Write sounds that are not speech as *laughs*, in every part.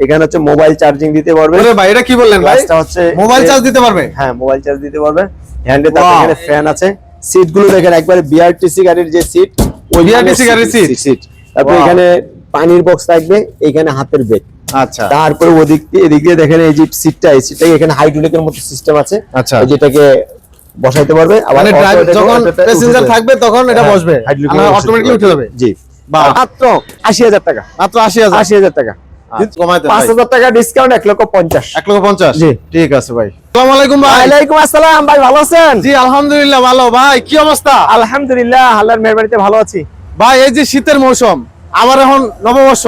এখানে হচ্ছে mobile charging দিতে পারবে। ভাই এটা কি বললেন ভাই? হচ্ছে মোবাইল চার্জ দিতে পারবে? হ্যাঁ মোবাইল চার্জ দিতে পারবে। হ্যান্ডে Wow. এখানে ফ্যান আছে। সিটগুলো দেখেন একবারে বিআরটিসি গাড়ির যে সিট BRTC গাড়ির seat? সিট তারপর এখানে পানির বক্স থাকবে এখানে হাতের বেড আচ্ছা। তারপরে ওদিক দিয়ে এদিক দিয়ে দেখেন এই যে সিটটা এই সিটটা এখানে হাইড্রোলিকের মতো সিস্টেম আছে। আচ্ছা। যেটাকে বসাইতে পারবে। আবার মানে যখন উঠে থাকবে তখন এটা হ্যাঁ, বসবে। আর উঠে যাবে। জি। মাত্র আশি হাজার টাকা। মাত্র আশি হাজার। আশি হাজার টাকা। পাঁচ হাজার টাকা ডিসকাউন্ট এক লক্ষ পঞ্চাশ। এক লক্ষ পঞ্চাশ? ঠিক আছে ভাই। আসসালামু আলাইকুম ভাই। ওয়ালাইকুম আসসালাম ভাই ভালো আছেন? জি আলহামদুলিল্লাহ ভালো। ভাই কি অবস্থা? আলহামদুলিল্লাহ আল্লাহর মেহরবানিতে ভালো আছি। ভাই এই যে শীতের মৌসুম আবার এখন নববর্ষ।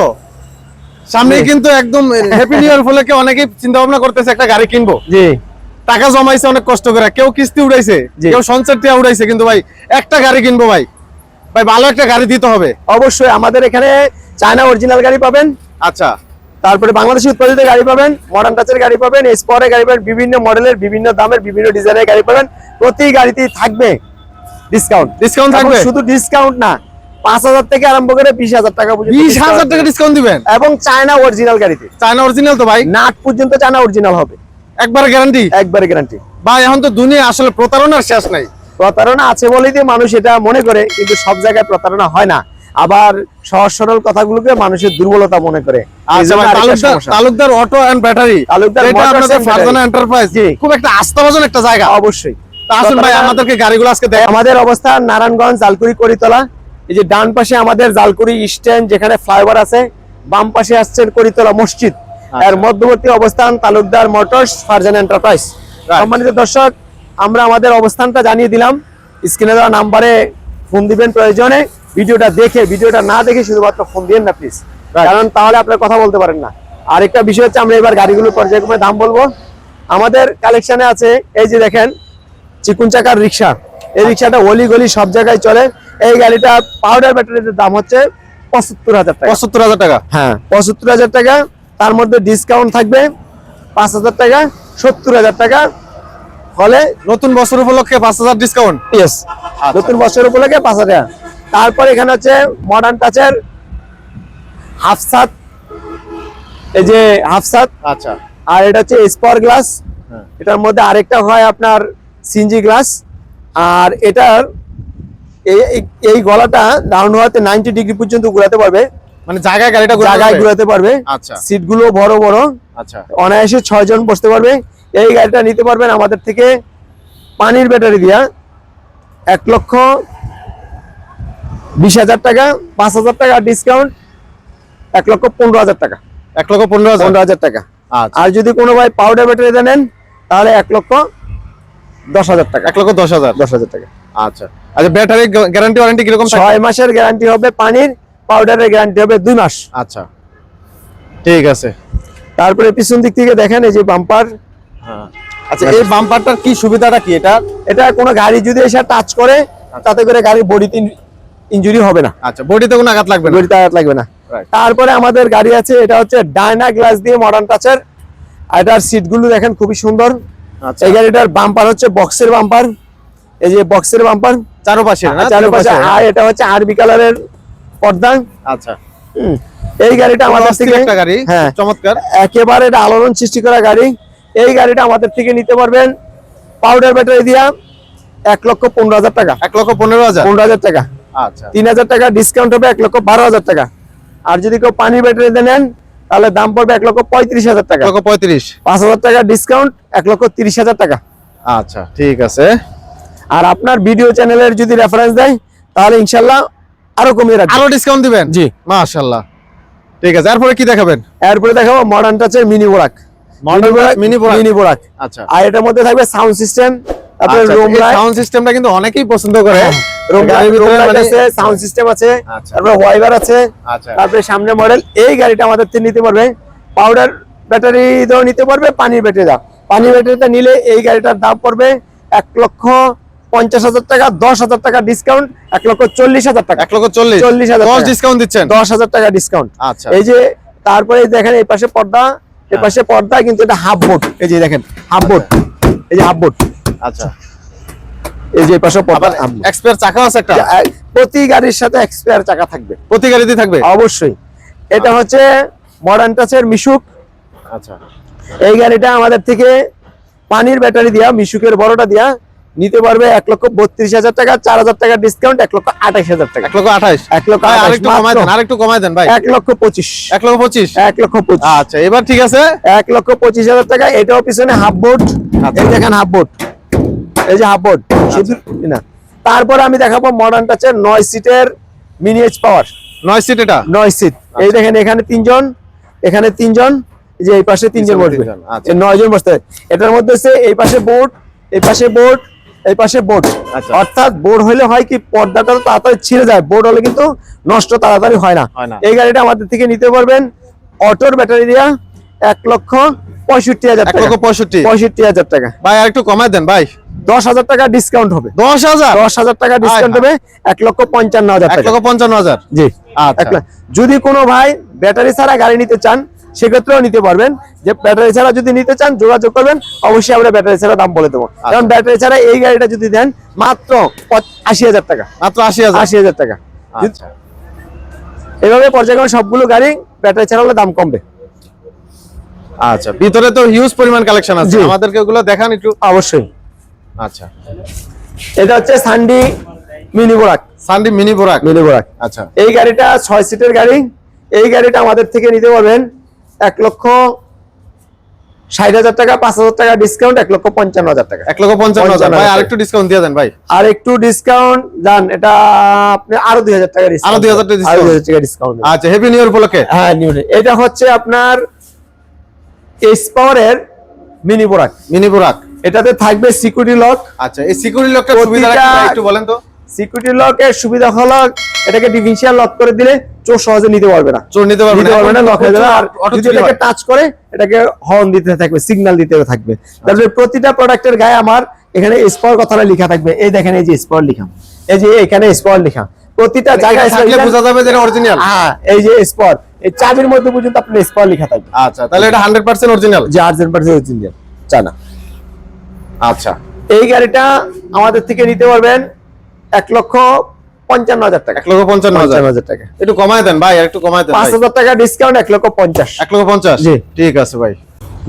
সামনে কিন্তু একদম হ্যাপি নিউ ইয়ার অনেকেই চিন্তা ভাবনা করতেছে একটা গাড়ি কিনবো। জি। টাকা জমাইছে অনেক কষ্ট করে কেউ কিস্তি উড়াইছে। কেউ সঞ্চয় টিয়া উড়াইছে কিন্তু ভাই একটা গাড়ি কিনবো ভাই। ভাই ভালো একটা গাড়ি দিতে হবে। অবশ্যই আমাদের এখানে চায়না অরিজিনাল গাড়ি পাবেন। আচ্ছা। তারপরে বাংলাদেশি উৎপাদিত গাড়ি পাবেন মডার্ন টাচের গাড়ি পাবেন স্পরের গাড়ি পাবেন বিভিন্ন মডেলের বিভিন্ন দামের বিভিন্ন ডিজাইনের গাড়ি পাবেন। প্রতি গাড়িতেই থাকবে ডিসকাউন্ট ডিসকাউন্ট থাকবে? শুধু ডিসকাউন্ট না পাঁচ হাজার থেকে আরম্ভ করে বিশ হাজার টাকা বিশ হাজার টাকা ডিসকাউন্ট দিবেন? এবং চায়না অরিজিনাল গাড়িতে। চায়না অরিজিনাল তো ভাই? নাট পর্যন্ত চায়না অরিজিনাল হবে। একবার গ্যারান্টি একবারে গ্যারান্টি ভাই এখন তো দুনিয়া আসলে প্রতারণার শেষ নাই। প্রতারণা আছে বলেই মানুষ এটা মনে করে কিন্তু সব জায়গায় প্রতারণা হয় না। আবার সহজ সরল কথাগুলোকে মানুষের দুর্বলতা মনে করে। আচ্ছা Talukdar auto and battery Talukdar. Enterprise খুব একটা আস্থাভাজন একটা জায়গা। অবশ্যই। তা আসুন ভাই আমাদেরকে গাড়িগুলো আজকে আমাদের অবস্থান নারায়ণগঞ্জ জালকুড়ি করিতলা। এই যে ডান পাশে আমাদের জালকুড়ি স্ট্যান্ড যেখানে ফ্লাইওভার আছে বাম পাশে আসছেন করিতলা মসজিদ। আচ্ছা। এর মধ্যবর্তী অবস্থান তালুকদার মোটরস ফারজান এন্টারপ্রাইজ সম্মানিত দর্শক আমরা আমাদের অবস্থানটা জানিয়ে দিলাম। স্ক্রিনে দেওয়া নাম্বারে ফোন দিবেন প্রয়োজনে। ভিডিওটা দেখে ভিডিওটা না দেখে শুধুমাত্র ফোন দিবেন না প্লিজ কারণ তাহলে আপনার কথা বলতে পারেন না। আরেকটা বিষয় হচ্ছে আমরা এবার গাড়িগুলোর পর্যায়ক্রমে দাম বলব। আমাদের কালেকশনে আছে এই যে দেখেন চিকুন চাকার রিক্সা। এই রিক্সাটা অলি গলি সব জায়গায় চলে। এই গাড়িটা পাউডার ব্যাটারির দাম হচ্ছে পঁচাত্তর হাজার টাকা। পঁচাত্তর হাজার টাকা? হ্যাঁ পঁচাত্তর হাজার টাকা। তার মধ্যে ডিসকাউন্ট থাকবে পাঁচ হাজার টাকা সত্তর হাজার টাকা। হলে নতুন বছর উপলক্ষে পাঁচ হাজার ডিসকাউন্ট ইয়েস নতুন বছর উপলক্ষে পাঁচ হাজার তারপর এখানে হচ্ছে মডার্ন টাচের হাফসাত এই যে হাফসাত আচ্ছা। আর এটা হচ্ছে স্পার গ্লাস হ্যাঁ। এটার মধ্যে আরেকটা হয় আপনার সিনজি গ্লাস আর এটার এই- গলাটা ডাউন হওয়াতে নাইনটি ডিগ্রি পর্যন্ত ঘুরাতে পারবে। মানে জায়গায় গাড়িটা জায়গায়? ঘুরাতে পারবে। আচ্ছা। সিটগুলো বড় বড়। আচ্ছা। অনায়াসে ছয় জন বসতে পারবে। এই গাড়িটা নিতে পারবেন আমাদের থেকে পানির ব্যাটারি দিয়া। এক লক্ষ বিশ হাজার টাকা পাঁচ হাজার টাকা ডিসকাউন্ট এক লক্ষ পনেরো হাজার টাকা। এক লক্ষ পনেরো পনেরো হাজার টাকা। আচ্ছা। আর যদি কোনো ভাই পাউডার ব্যাটারি নেন তাহলে এক লক্ষ দশ হাজার টাকা। এক লক্ষ দশ হাজার? দশ হাজার টাকা। আচ্ছা। আচ্ছা ব্যাটারি গ্যারান্টি ওয়ারেন্টি কীরকম ছয় মাসের গ্যারান্টি হবে পানির পাউডারের গ্যারান্টি হবে দুই মাস। আচ্ছা। ঠিক আছে। তারপরে পিছন দিক থেকে দেখেন এই যে বাম্পার হ্যাঁ। আচ্ছা এই বাম্পারটার কি সুবিধাটা কি? এটা এটা কোনো গাড়ি যদি এসে টাচ করে তাতে করে গাড়ির বডিতে ইনজুরি হবে না। আচ্ছা বডিতে কোনো আঘাত লাগবে না? বডিতে আঘাত লাগবে না। তারপরে আমাদের গাড়ি আছে এটা হচ্ছে ডায়না গ্লাস দিয়ে মডার্ন টাচের এটার সিটগুলো দেখেন খুবই সুন্দর। আচ্ছা। এই গাড়িটার বাম্পার হচ্ছে বক্সের বাম্পার এই যে বক্সের বাম্পার চারপাশে না? চারপাশে আর এটা হচ্ছে আরবি কালারের পর্দা। আচ্ছা। এই গাড়িটা আমাদের অস্থির থেকে একটা গাড়ি হ্যাঁ। চমৎকার। একেবারে এটা আলোড়ন সৃষ্টি করা গাড়ি। এই গাড়িটা আমাদের থেকে নিতে পারবেন পাউডার ব্যাটারি দিয়া এক লক্ষ পনেরো হাজার টাকা। এক লক্ষ পনেরো হাজার। পনেরো হাজার টাকা। আচ্ছা। তিন হাজার টাকা ডিসকাউন্ট হবে এক লক্ষ বারো হাজার টাকা। আর যদি কেউ পানি ব্যাটারিতে নেন তাহলে দাম পড়বে এক লক্ষ পঁয়ত্রিশ হাজার টাকা। লক্ষ পঁয়ত্রিশ। পাঁচ হাজার টাকা ডিসকাউন্ট এক লক্ষ তিরিশ হাজার টাকা। আচ্ছা ঠিক আছে। আর আপনার ভিডিও চ্যানেলের যদি রেফারেন্স দেয় তাহলে ইনশাল্লাহ আরও কমিয়ে রাখবে। আরও ডিসকাউন্ট দিবেন? জি। মাশাআল্লাহ ঠিক আছে এরপরে কি দেখাবেন? এরপরে দেখাবো মডার্ন টাচের মিনি বোরাক মিনি বোরাক আচ্ছা। আর এটার মধ্যে থাকবে সাউন্ড সিস্টেম তারপরে রুম সাউন্ড সিস্টেমটা কিন্তু অনেকেই পছন্দ করে। রুম লাইট মানে- আছে সাউন্ড সিস্টেম আছে আচ্ছা। তারপরে ওয়াইবার আছে আচ্ছা। তারপরে সামনে মডেল এই গাড়িটা আমাদের থেকে নিতে পারবে। পাউডার ব্যাটারি দাও নিতে পারবে পানির ব্যাটারি দাও পানির ব্যাটারিটা নিলে এই গাড়িটার দাম পড়বে এক লক্ষ পঞ্চাশ হাজার টাকা দশ হাজার টাকা ডিসকাউন্ট এক লক্ষ চল্লিশ হাজার টাকা। এক লক্ষ চল্লিশ। চল্লিশ হাজার ডিসকাউন্ট দিচ্ছেন? দশ হাজার টাকা ডিসকাউন্ট আচ্ছা। এই যে তারপরে দেখেন এই পাশে পর্দা এই পাশে পর্দা কিন্তু এটা হাফ বোর্ড এই যে দেখেন হাফ বোর্ড এই যে হাফ বোর্ড আচ্ছা। এই যে পাশে। এক্সপায়ার চাকা আছে একটা? প্রতি গাড়ির সাথে এক্সপায়ার চাকা থাকবে। প্রতি গাড়িতে থাকবে? অবশ্যই। এটা হচ্ছে মডার্ন টাচের মিশুক। আচ্ছা। এই গাড়িটা আমাদের থেকে পানির ব্যাটারি দিয়া মিশুকের বড়টা দিয়া নিতে পারবে এক লক্ষ বত্রিশ হাজার টাকা চার হাজার টাকা ডিসকাউন্ট এক লক্ষ আঠাইশ হাজার টাকা। এক লক্ষ আঠাইশ এক লক্ষ আরেকটু কমাই দেন আরেকটু কমাই দেন ভাই। এক লক্ষ পঁচিশ। এক লক্ষ পঁচিশ? এক লক্ষ পঁচিশ। আচ্ছা এবার ঠিক আছে? এক লক্ষ পঁচিশ হাজার টাকা এটাও পিছনে হাফ বোর্ড আচ্ছা। দেখেন হাফ বোর্ড এই যে হাফ বোর্ড শুধু না। তারপর আমি দেখাবো মডার্ন টাচের নয় সিটের মিনিএচ পাওয়ার নয় সিট এটা? নয় সিট। এই আচ্ছা। দেখেন এখানে তিনজন এখানে তিনজন এই যে এই পাশে তিনজন বসবে। আচ্ছা। নয় জন বসতে এটার মধ্যে হচ্ছে এই পাশে বোর্ড এই পাশে বোর্ড এই পাশে বোর্ড আচ্ছা। অর্থাৎ বোর্ড হলে হয় কি পর্দাটা তাড়াতাড়ি ছিঁড়ে যায়। বোর্ড হলে কিন্তু নষ্ট তাড়াতাড়ি হয় না। হয় না। এই গাড়িটা আমাদের থেকে নিতে পারবেন। অটোর ব্যাটারি দিয়া এক লক্ষ পঁয়ষট্টি হাজার টাকা পঁয়ষট্টি। পঁয়ষট্টি হাজার টাকা। ভাই আরেকটু কমাই দেন ভাই। দশ হাজার টাকা ডিসকাউন্ট হবে। দশ হাজার? দশ হাজার টাকা ডিসকাউন্ট হবে এক লক্ষ পঞ্চান্ন হাজার এক লক্ষ পঞ্চান্ন হাজার? জি। আচ্ছা। যদি কোনো ভাই ব্যাটারি ছাড়া গাড়ি নিতে চান সেক্ষেত্রেও নিতে পারবেন। যে ব্যাটারি ছাড়া যদি নিতে চান যোগাযোগ করবেন অবশ্যই আমরা ব্যাটারি ছাড়া দাম বলে দেবো। আচ্ছা। কারণ ব্যাটারি ছাড়া এই গাড়িটা যদি দেন মাত্র আশি হাজার টাকা। মাত্র আশি হাজার? আশি হাজার টাকা। আচ্ছা। এভাবে পর্যায়ক্রমে সবগুলো গাড়ি ব্যাটারি ছাড়া হলে দাম কমবে। আচ্ছা ভিতরে তো হিউজ পরিমাণ কালেকশন আছে। আমাদেরকে ওগুলো দেখান একটু। অবশ্যই। আচ্ছা। এটা হচ্ছে সান্ডি মিনি বোরাক সানডি মিনি বোরাক মিনি বোরাক আচ্ছা। এই গাড়িটা ছয় সিটের গাড়ি। এই গাড়িটা আমাদের থেকে নিতে পারবেন এক লক্ষ ষাট হাজার টাকা পাঁচ হাজার টাকা ডিসকাউন্ট এক লক্ষ পঞ্চান্ন হাজার টাকা। এক লক্ষ পঞ্চান্ন হাজার। ভাই আরেকটু ডিসকাউন্ট দিয়ে দেন ভাই। আর একটু ডিসকাউন্ট যান এটা আপনি আরও দুই হাজার টাকা আরও 2000 টাকা দুই হাজার টাকা ডিসকাউন্ট আচ্ছা হ্যাপি নিউ ইয়ার উপলক্ষে হ্যাঁ নিউ এটা হচ্ছে আপনার এস পাওয়ারের মিনি বোরাক মিনি বোরাক এটাতে থাকবে সিকিউরিটি লক আচ্ছা এই সিকিউরিটি লকটা সুবিধা একটু বলেন তো। সিকিউরিটি লকের সুবিধা হলো এটাকে লক করে দিলে চোর সহজে নিতে পারবে না। চোর নিতে পারবে নিতে পারবে না লক হয়ে যাবে। আর যদি এটাকে টাচ করে এটাকে হর্ন দিতে থাকবে সিগন্যাল দিতে থাকবে। তারপরে প্রতিটা প্রোডাক্টের গায়ে আমার এখানে স্পর কথাটা লেখা থাকবে। এই দেখেন এই যে স্পর লেখা। এই যে এখানে স্পর লেখা। প্রতিটা জায়গায় থাকলে বোঝা যাবে যে অরিজিনাল হ্যাঁ এই যে স্পর এই চাবির মধ্যে পর্যন্ত আপনার স্পর লেখা থাকবে আচ্ছা তাহলে এটা হান্ড্রেড পার্সেন্ট অরিজিনাল যে আর্জেন্ট পার্সেন্ট অরিজিনাল চানা আচ্ছা। এই গাড়িটা আমাদের থেকে নিতে পারবেন এক লক্ষ পঞ্চান্ন হাজার টাকা। এক লক্ষ পঞ্চান্ন হাজার। টাকা। একটু কমায় দেন ভাই একটু কমায় দেন পাঁচ। হাজার টাকা ডিসকাউন্ট এক লক্ষ পঞ্চাশ। এক লক্ষ পঞ্চাশ? জি। ঠিক আছে ভাই।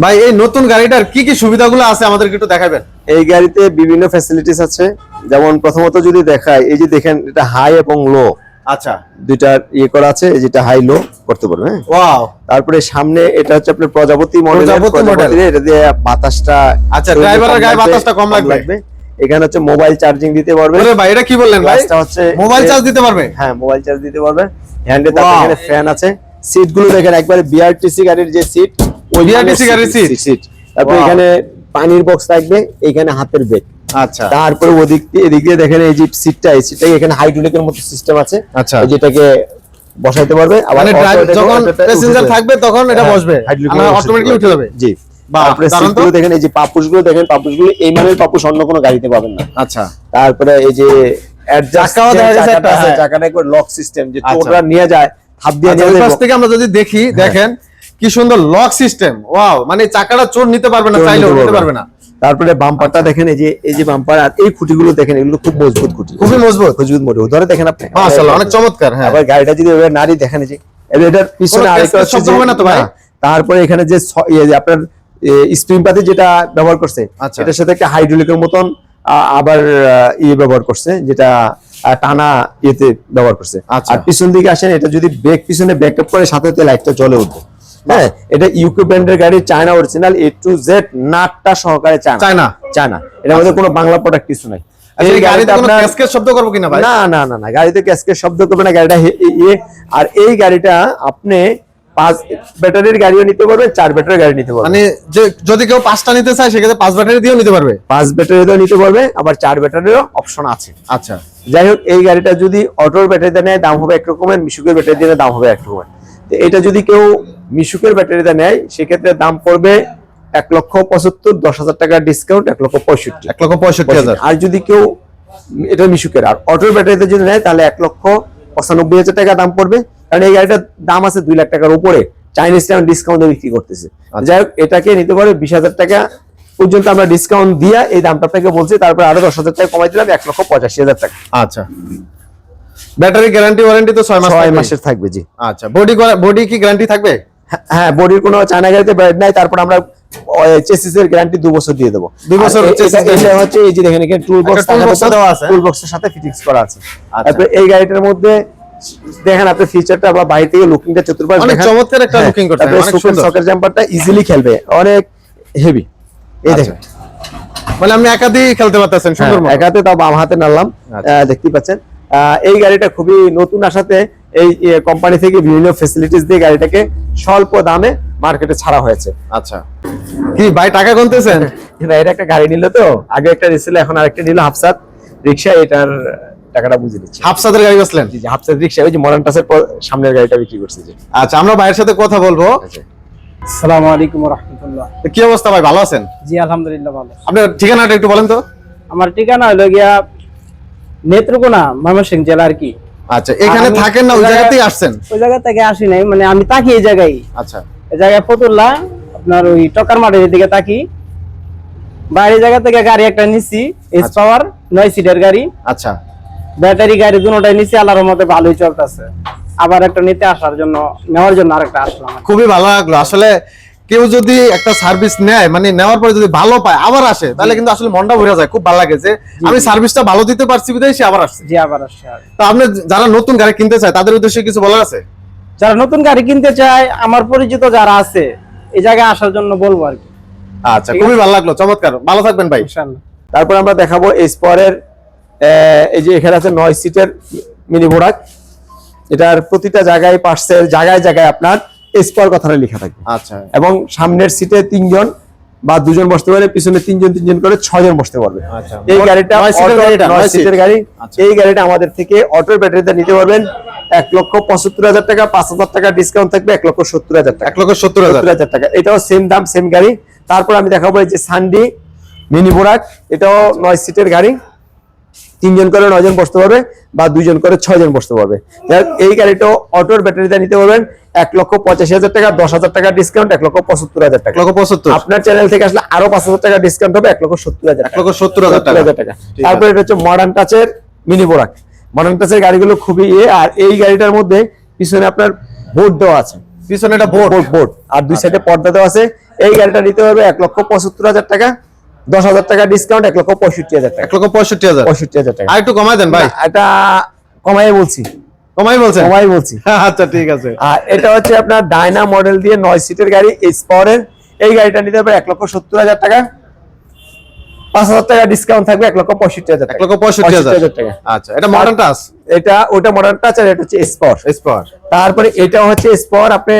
ভাই এই নতুন গাড়িটার কি কি সুবিধাগুলো আছে আমাদেরকে একটু দেখাবেন? এই গাড়িতে বিভিন্ন ফ্যাসিলিটিস আছে। যেমন প্রথমত যদি দেখায় এই যে দেখেন এটা হাই এবং লো আচ্ছা। দুইটা ইয়ে করা আছে যেটা হাই লো করতে পারবে হ্যাঁ? ওয়াও তারপরে সামনে এটা হচ্ছে আপনার প্রজাপতি মডেল প্রজাপতি। এটা দিয়ে বাতাসটা আচ্ছা, ড্রাইভারের গায়ে বাতাসটা কম লাগবে। এখানে হচ্ছে মোবাইল চার্জিং দিতে পারবে। ওরে ভাই এটা কি বললেন ভাই? গ্লাসটা হচ্ছে মোবাইল চার্জ দিতে পারবে? হ্যাঁ মোবাইল চার্জ দিতে পারবে। হ্যান্ডে তার এখানে ফ্যান আছে। সিটগুলো দেখেন একবারে বিআরটিসি গাড়ির যে সিট সিট তারপরে এখানে পানির বক্স থাকবে এখানে হাতের আচ্ছা। তারপরে ওদিক এদিক দিয়ে দেখেন এই যে সিটটা এই সিটটা এখানে হাইড্রোলিকের মতো সিস্টেম আছে। আচ্ছা। যেটাকে বসাইতে পারবে। আবার যখন। থাকবে তখন এটা হ্যাঁ, বসবে। উঠে যাবে। জি। দেখেন এই যে পাপুসগুলো দেখেন পাপুসগুলো এই মানের পাপুস অন্য কোনো গাড়িতে পাবেন না। আচ্ছা। তারপরে এই যে চাকাটা হ্যাঁ। লক সিস্টেম যে। নিয়ে যায় হাত দিয়ে আচ্ছা, নিয়ে থেকে আমরা যদি দেখি দেখেন কি সুন্দর লক সিস্টেম ওয়াও মানে চাকাটা চোর নিতে পারবে না চাইলেও নিতে পারবে না। তারপরে বাম্পারটা দেখেন এই যে এই যে বাম্পার আর এই খুঁটিগুলো দেখেন এগুলো খুব মজবুত খুঁটি। খুবই মজবুত। মজবুত মজবুত। ধরে দেখেন আপনি। মাশাআল্লাহ অনেক চমৎকার হ্যাঁ। আবার গাড়িটা যদি এভাবে নারী দেখেন এই যে এবার এটার পিছনে আরেকটা শব্দ যে- হবে না তো ভাই? তারপরে এখানে যে যে আপনার স্প্রিং পাতি যেটা ব্যবহার করছে আচ্ছা। এটার সাথে একটা হাইড্রোলিকের মতন আবার ইয়ে ব্যবহার করছে যেটা টানা ইয়েতে ব্যবহার করছে। আচ্ছা। আর পিছন দিকে আসেন এটা যদি ব্রেক পিছনে ব্যাকআপ করে সাথে সাথে লাইটটা জ্বলে উঠবে। হ্যাঁ এটা ইউকে ব্র্যান্ডের গাড়ি China original A to Z নাটটা সহকারে চায়না চায়না। চায়না এটার মধ্যে কোনো বাংলা প্রোডাক্ট কিছু নাই। আচ্ছা, আর এই গাড়িটা আপনি পাঁচ ব্যাটারির গাড়িও নিতে পারবেন চার ব্যাটারির গাড়ি নিতে পারবেন। মানে যে যদি কেউ পাঁচটা নিতে চায় সেক্ষেত্রে পাঁচ ব্যাটারি দিয়েও নিতে পারবে? পাঁচ ব্যাটারিও নিতে পারবে আবার চার ব্যাটারিরও অপশন আছে। আচ্ছা। যাই হোক এই গাড়িটা যদি অটোর ব্যাটারিতে নেয় দাম হবে এক রকমের মিশুকের ব্যাটারি দিয়ে দাম হবে এক রকমের। তো এটা যদি কেউ মিশুকের ব্যাটারিতে নেয় সেক্ষেত্রে দাম পড়বে এক লক্ষ পঁচাত্তর দশ হাজার টাকা ডিসকাউন্ট এক লক্ষ পঁয়ষট্টি। এক লক্ষ পঁয়ষট্টি হাজার। আর যদি কেউ এটা মিশুকের আর অটোর ব্যাটারিতে যদি নেয় তাহলে এক লক্ষ পঁচানব্বই হাজার টাকা দাম পড়বে। কারণ এই গাড়িটার দাম আছে দুই লাখ টাকার উপরে। চাইনিজ টাইম ডিসকাউন্টে বিক্রি করতেছে। যাই হোক এটাকে নিতে পারে বিশ হাজার টাকা পর্যন্ত আমরা ডিসকাউন্ট দিয়া এই দামটা আপনাকে বলছি। তারপর আরও দশ হাজার টাকা কমাই দিলাম এক লক্ষ পঁচাশি হাজার টাকা। আচ্ছা। ব্যাটারি গ্যারান্টি ওয়ারেন্টি তো ছয় মাস ছয় থাকবে। মাসের থাকবে জি আচ্ছা বডি বডি কি গ্যারান্টি থাকবে হ্যাঁ বডির কোনো চায়না গাড়িতে ব্যাড নাই তারপর আমরা চেসিস এর গ্যারান্টি দু বছর দিয়ে দেবো দুই বছর আর এ- এটা- হচ্ছে এই যে দেখেন এখানে টুল বক্স দেওয়া আছে। টুল বক্সের সাথে ফিটিংস করা আছে আচ্ছা। তারপর এই গাড়িটার মধ্যে দেখেন আপনি ফিচারটা বা বাইরে থেকে লুকিংটা চতুর্পাশ অনেক চমৎকার একটা হ্যাঁ, looking করতে, অনেক সুন্দর। সকের জাম্পারটা ইজিলি খেলবে অনেক হেভি এই আচ্ছা। দেখেন মানে আপনি একাধিক খেলতে পারতেছেন সুন্দর হ্যাঁ, একাতে তাও বাম হাতে নাড়লাম আচ্ছা। দেখতেই পাচ্ছেন এই গাড়িটা খুবই নতুন আসাতে এই কোম্পানি থেকে বিভিন্ন ফেসিলিটিস দিয়ে গাড়িটাকে স্বল্প দামে মার্কেটে ছাড়া হয়েছে। আচ্ছা। কি ভাই টাকা গুনতেছেন? *laughs* কিন্তু এটা একটা গাড়ি নিল তো। আগে একটা নিছিল এখন আরেকটা নিল হাফসাত রিক্সা এটার টাকাটা বুঝে নিচ্ছি। হাফসাদের গাড়ি বসলেন? জি হাফসাত রিক্সা ওই যে মডার্ন টাসের পর সামনের গাড়িটা বিক্রি করছে যে। আচ্ছা আমরা ভাইয়ের সাথে কথা বলব। আসসালামু আলাইকুম রহমতুল্লাহ কি অবস্থা ভাই ভালো আছেন? জি আলহামদুলিল্লাহ ভালো আপনার ঠিকানাটা একটু বলেন তো। আমার ঠিকানা হলো গিয়া নেত্রকোনা ময়মনসিংহ জেলা আর কি? আচ্ছা এখানে থাকেন না ওই জায়গাতেই আসছেন? ওই জায়গা থেকে আসি নাই মানে আমি তাকি এই জায়গায়। আচ্ছা। এই জায়গায় ফতুল্লা আপনার ওই টকার মাঠের দিকে তাকি বাইরে জায়গা থেকে গাড়ি একটা নিছি এস আচ্ছা। পাওয়ার নয় সিটের গাড়ি। আচ্ছা। ব্যাটারি গাড়ি দুটোটাই নিছি আল্লাহর মতে ভালোই চলতেছে। আবার একটা নিতে আসার জন্য নেওয়ার জন্য আরেকটা আসলাম। খুবই ভালো লাগল। আসলে কেউ যদি একটা সার্ভিস নেয় মানে নেওয়ার পরে যদি ভালো পায় আবার আসে তাহলে কিন্তু আসলে মনটা ভরে যায় খুব ভালো লাগে যে আমি সার্ভিসটা ভালো দিতে পারছি বিধায় সে আবার আসছে। জি আবার আসছে। তো আপনি যারা নতুন গাড়ি কিনতে চায় তাদের উদ্দেশ্যে কিছু বলার আছে? যারা নতুন গাড়ি কিনতে চায় আমার পরিচিত যারা আছে এই জায়গায় আসার জন্য বলব আর কি। আচ্ছা খুবই ভালো লাগল চমৎকার ভালো থাকবেন ভাই। ইনশাআল্লাহ। তারপর আমরা দেখাবো এই স্পরের এই যে এখানে আছে নয় সিটের মিনি বোরাক এটার প্রতিটা জায়গায় পার্সেল জায়গায় জায়গায় আপনার স্পর কথাটা লেখা থাকবে। আচ্ছা। এবং সামনের সিটে তিনজন বা দুজন বসতে পারে পিছনে তিনজন তিনজন করে ছয়জন বসতে পারবে। আচ্ছা। এই গাড়িটা সিটের গাড়ি আচ্ছা। এই গাড়িটা আমাদের থেকে অটোর ব্যাটারিতে নিতে পারবেন। এক লক্ষ পঁচাত্তর হাজার টাকা পাঁচ হাজার টাকা ডিসকাউন্ট থাকবে এক লক্ষ সত্তর হাজার টাকা। এক লক্ষ সত্তর হাজার। হাজার টাকা। এটাও সেম দাম সেম গাড়ি। তারপর আমি দেখাবো এই যে সানডি মিনি বোরাক এটাও নয় সিটের গাড়ি। তিনজন করে নয়জন বসতে পারবে বা দুইজন করে ছয়জন বসতে পারবে। এই গাড়িটাও অটোর ব্যাটারিতে নিতে পারবেন। এক লক্ষ পঁচাশি হাজার টাকা দশ হাজার টাকা ডিসকাউন্ট এক লক্ষ পঁচাত্তর হাজার টাকা। লক্ষ পঁচাত্তর। আপনার চ্যানেল থেকে আসলে আরও পাঁচ হাজার টাকা ডিসকাউন্ট হবে এক লক্ষ সত্তর হাজার এক লক্ষ সত্তর হাজার টাকা। তারপরে এটা হচ্ছে মডার্ন টাচের মিনি বোরাক মডার্ন টাচের গাড়িগুলো খুবই ইয়ে আর এই গাড়িটার মধ্যে পিছনে আপনার বোর্ড দেওয়া আছে। পিছনে একটা বোর্ড বোর্ড বোর্ড আর দুই সাইডে পর্দা দেওয়া আছে। এই গাড়িটা নিতে হবে এক লক্ষ পঁচাত্তর হাজার টাকা। দশ হাজার টাকা ডিসকাউন্ট এক লক্ষ পঁয়ষট্টি হাজার টাকা। এক লক্ষ পঁয়ষট্টি হাজার। পঁয়ষট্টি হাজার টাকা। আর একটু কমাই দেন ভাই। এটা কমাই বলছি। কমাই বলছেন? কমাই বলছি। *laughs* আচ্ছা ঠিক আছে। আর এটা হচ্ছে আপনার ডায়না মডেল দিয়ে নয় সিটের গাড়ি স্পরের এই গাড়িটা নিতে হবে এক লক্ষ সত্তর হাজার টাকা। পাঁচ হাজার টাকা ডিসকাউন্ট থাকবে এক লক্ষ পঁয়ষট্টি হাজার এক টাকা লক্ষ পঁয়ষট্টি হাজার। টাকা। আচ্ছা এটা মডার্ন টাস এটা ওটা মডার্ন টাচ আর এটা হচ্ছে স্পর স্পার তারপরে এটা হচ্ছে স্পর আপনি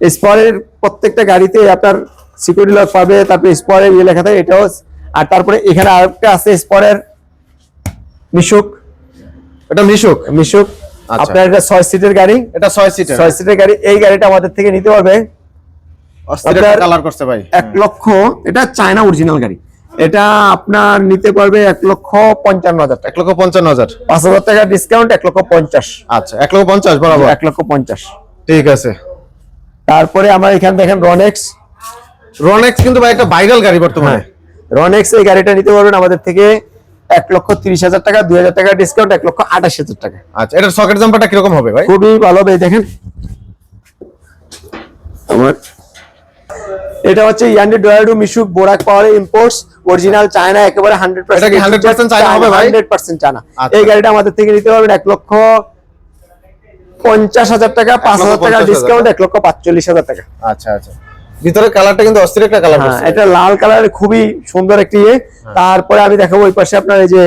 স্পরের প্রত্যেকটা গাড়িতে আপনার সিকিউরিটি লক পাবে তারপরে স্পরের ইয়ে লেখা থাকে এটাও আর তারপরে এখানে আরেকটা আছে স্পরের মিশুক। এটা মিশুক মিশুক। আচ্ছা। আপনার এটা ছয় সিটের গাড়ি। এটা ছয় সিটের ছয় সিটের গাড়ি এই গাড়িটা আমাদের থেকে নিতে পারবে কালার করছে ভাই। এক লক্ষ এটা চায়না অরিজিনাল গাড়ি। এটা আপনার নিতে পারবে এক লক্ষ পঞ্চান্ন হাজার এক লক্ষ পঞ্চান্ন হাজার। পাঁচ হাজার টাকা ডিসকাউন্ট এক লক্ষ পঞ্চাশ। আচ্ছা এক লক্ষ পঞ্চাশ বরাবর। এক লক্ষ পঞ্চাশ। ঠিক আছে। তারপরে আমরা এখানে দেখেন রনেক্স রনেক্স কিন্তু ভাই একটা ভাইরাল গাড়ি বর্তমানে। রনেক্স এই গাড়িটা নিতে পারবেন আমাদের থেকে এক লক্ষ তিরিশ হাজার টাকা দুই হাজার টাকা ডিসকাউন্ট এক লক্ষ আঠাশ হাজার টাকা। আচ্ছা এটার সকেট জাম্পারটা কীরকম হবে ভাই? খুবই ভালো হবে দেখেন। আমার এটা হচ্ছে ইয়ান্ডি ডয়াডু মিশুক বোরাক পাওয়ার ইম্পোর্টস অরিজিনাল চায়না একেবারে হান্ড্রেড 100% চায়না হবে ভাই? Hundred percent China. এই গাড়িটা আমাদের থেকে নিতে পারবেন এক লক্ষ পঞ্চাশ হাজার টাকা পাঁচ হাজার টাকা ডিসকাউন্ট এক লক্ষ পাঁচচল্লিশ হাজার টাকা। আচ্ছা আচ্ছা। ভিতরে কালারটা কিন্তু অস্থির একটা কালার হ্যাঁ এটা লাল কালারের খুবই সুন্দর একটি ইয়ে। তারপরে আমি দেখাবো ওই পাশে আপনার এই যে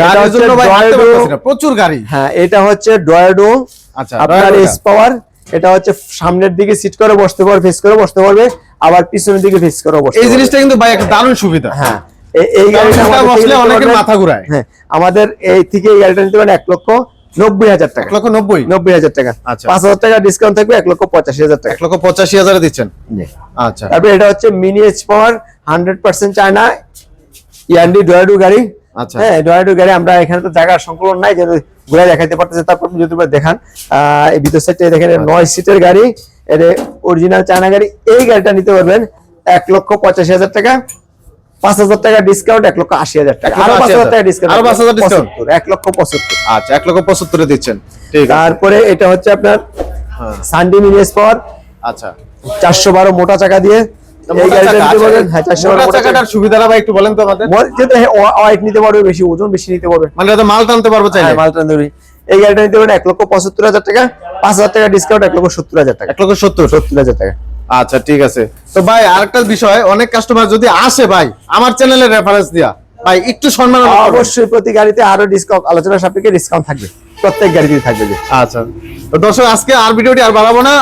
গাড়ির জন্য প্রচুর গাড়ি। হ্যাঁ এটা হচ্ছে ডয়াডো আচ্ছা, আপনার এস পাওয়ার এটা হচ্ছে সামনের দিকে সিট করে বসতে পারবে ফেস করে বসতে পারবে আবার পিছনের দিকে ফেস করে বসতে এই জিনিসটা কিন্তু ভাই একটা দারুণ সুবিধা। হ্যাঁ এই গাড়িটা বসলে অনেকের মাথা ঘুরায়। হ্যাঁ আমাদের এই থেকে এই গাড়িটা নিতে পারেন এক লক্ষ। নব্বই হাজার টাকা। লক্ষ নব্বই? নব্বই হাজার টাকা। আচ্ছা। পাঁচ হাজার টাকা ডিসকাউন্ট থাকবে এক লক্ষ পঁচাশি হাজার টাকা। এক লক্ষ পঁচাশি হাজারে দিচ্ছেন? আচ্ছা। তারপরে এটা হচ্ছে mini H power hundred percent China ইয়ান্ডি ডয়াডু গাড়ি। আচ্ছা। হ্যাঁ ডয়াডু গাড়ি আমরা এখানে তো জায়গার সংকলন নাই যে ঘুরে দেখাইতে পারতেছে তারপর যদি দেখান। এই ভিতর সাইডে দেখেন। নয় সিটের গাড়ি এটা অরিজিনাল চায়না গাড়ি এই গাড়িটা নিতে পারবেন এক লক্ষ পঁচাশি হাজার টাকা। পাঁচ হাজার টাকা ডিসকাউন্ট এক লক্ষ আশি হাজার টাকা। এক লক্ষ আরও পাঁচ হাজার হাজার। টাকা ডিসকাউন্ট আরও পাঁচ হাজার discount? এক লক্ষ পঁচাত্তর। আচ্ছা এক লক্ষ পঁচাত্তরে দিচ্ছেন। তারপরে এটা হচ্ছে আপনার সানডি মিনিস পাওয়ার আচ্ছা। চারশো বারো মোটা চাকা দিয়ে। এই গাড়িটা নিতে পারবেন? চারশো বারো মোটা মোটা চাকা। চাকাটার সুবিধাটা ভাই একটু বলেন তো আমাদের। যেহেতু নিতে পারবে বেশি ওজন বেশি নিতে পারবে। মাল টানতে পারব চাইলে? মালটা ধরি এই গাড়িটা নিতে পারবেন এক লক্ষ পঁচাত্তর হাজার টাকা। পাঁচ হাজার টাকা ডিসকাউন্ট এক লক্ষ সত্তর হাজার টাকা। এক লক্ষ সত্তর। সত্তর হাজার টাকা। আচ্ছা ঠিক আছে। তো ভাই আরেকটা বিষয় অনেক কাস্টমার যদি আসে ভাই আমার চ্যানেলের রেফারেন্স দিয়া ভাই একটু সম্মান অবশ্যই প্রতি গাড়িতে আরও ডিসকাউন্ট আলোচনা সাপেক্ষে ডিসকাউন্ট থাকবে। প্রত্যেক গাড়িতে থাকবে। আচ্ছা। তো দর্শক আজকে আর ভিডিওটি আর বাড়াবো না।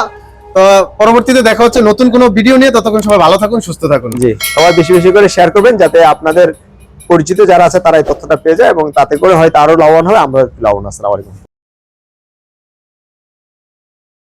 পরবর্তীতে দেখা হচ্ছে নতুন কোনো ভিডিও নিয়ে। ততক্ষণ সবাই ভালো থাকুন সুস্থ থাকুন। জি সবাই বেশি বেশি করে শেয়ার করবেন যাতে আপনাদের পরিচিত যারা আছে তারা এই তথ্যটা পেয়ে যায় এবং তাতে করে হয়তো আরও লাভবান হবে আমরা লাভবান আসসালামু আলাইকুম।